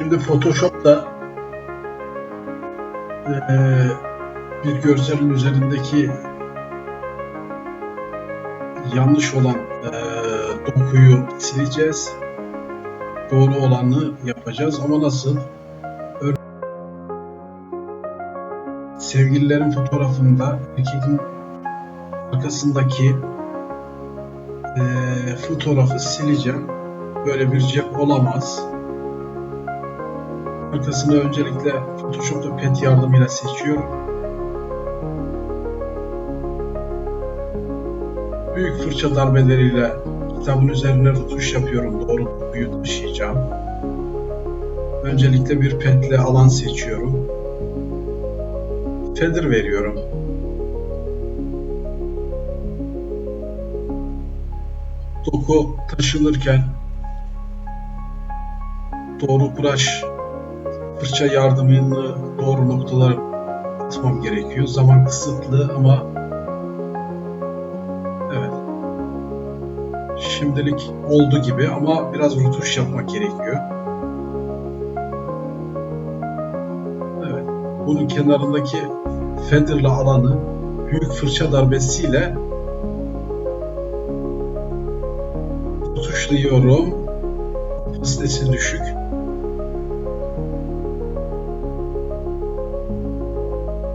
Şimdi Photoshop'ta eee, bir görselin üzerindeki yanlış olan eee, dokuyu sileceğiz. Doğru olanı yapacağız ama nasıl? Sevgililerin fotoğrafında erkeğin arkasındaki eee, fotoğrafı sileceğim. Böyle bir cep olamaz. Arkasını öncelikle Photoshop'ta pet yardımıyla seçiyorum. Büyük fırça darbeleriyle kitabın üzerine tutuş yapıyorum. Doğru dokuyu taşıyacağım. Öncelikle bir petle alan seçiyorum. Feather veriyorum. Doku taşınırken doğru brush fırça yardımıyla doğru noktalar atmam gerekiyor. Zaman kısıtlı ama evet. Şimdilik oldu gibi ama biraz rötuş yapmak gerekiyor. Evet. Bunun kenarındaki feather'la alanı büyük fırça darbesiyle tutuşluyorum. Kapasitesi düşük.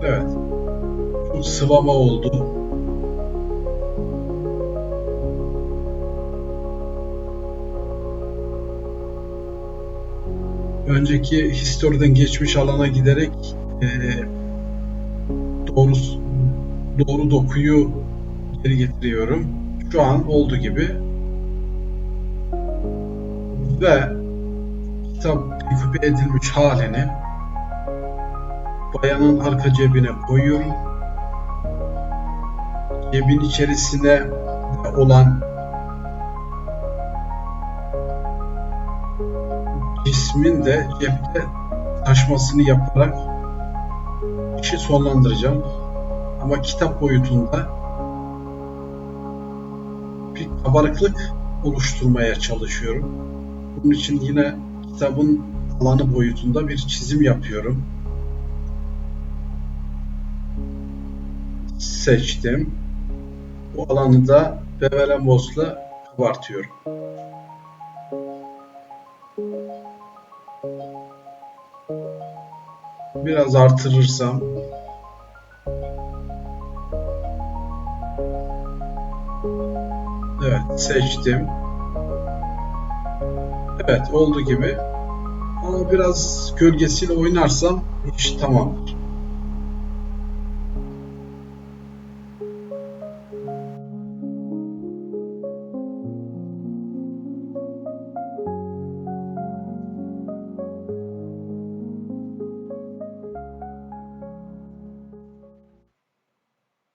Evet. Çok sıvama oldu. Önceki historiden geçmiş alana giderek eee doğru doğru dokuyu geri getiriyorum. Şu an oldu gibi. Ve kitap deküpe edilmiş halini bayanın arka cebine koyuyorum. Cebin içerisine olan cismin de cepte taşmasını yaparak işi sonlandıracağım. Ama kitap boyutunda bir kabarıklık oluşturmaya çalışıyorum. Bunun için yine kitabın alanı boyutunda bir çizim yapıyorum. Seçtim. Bu alanı da Bevel Emboss'la kabartıyorum. Biraz artırırsam Evet seçtim. Evet oldu gibi. Ama biraz gölgesiyle oynarsam iş tamamdır.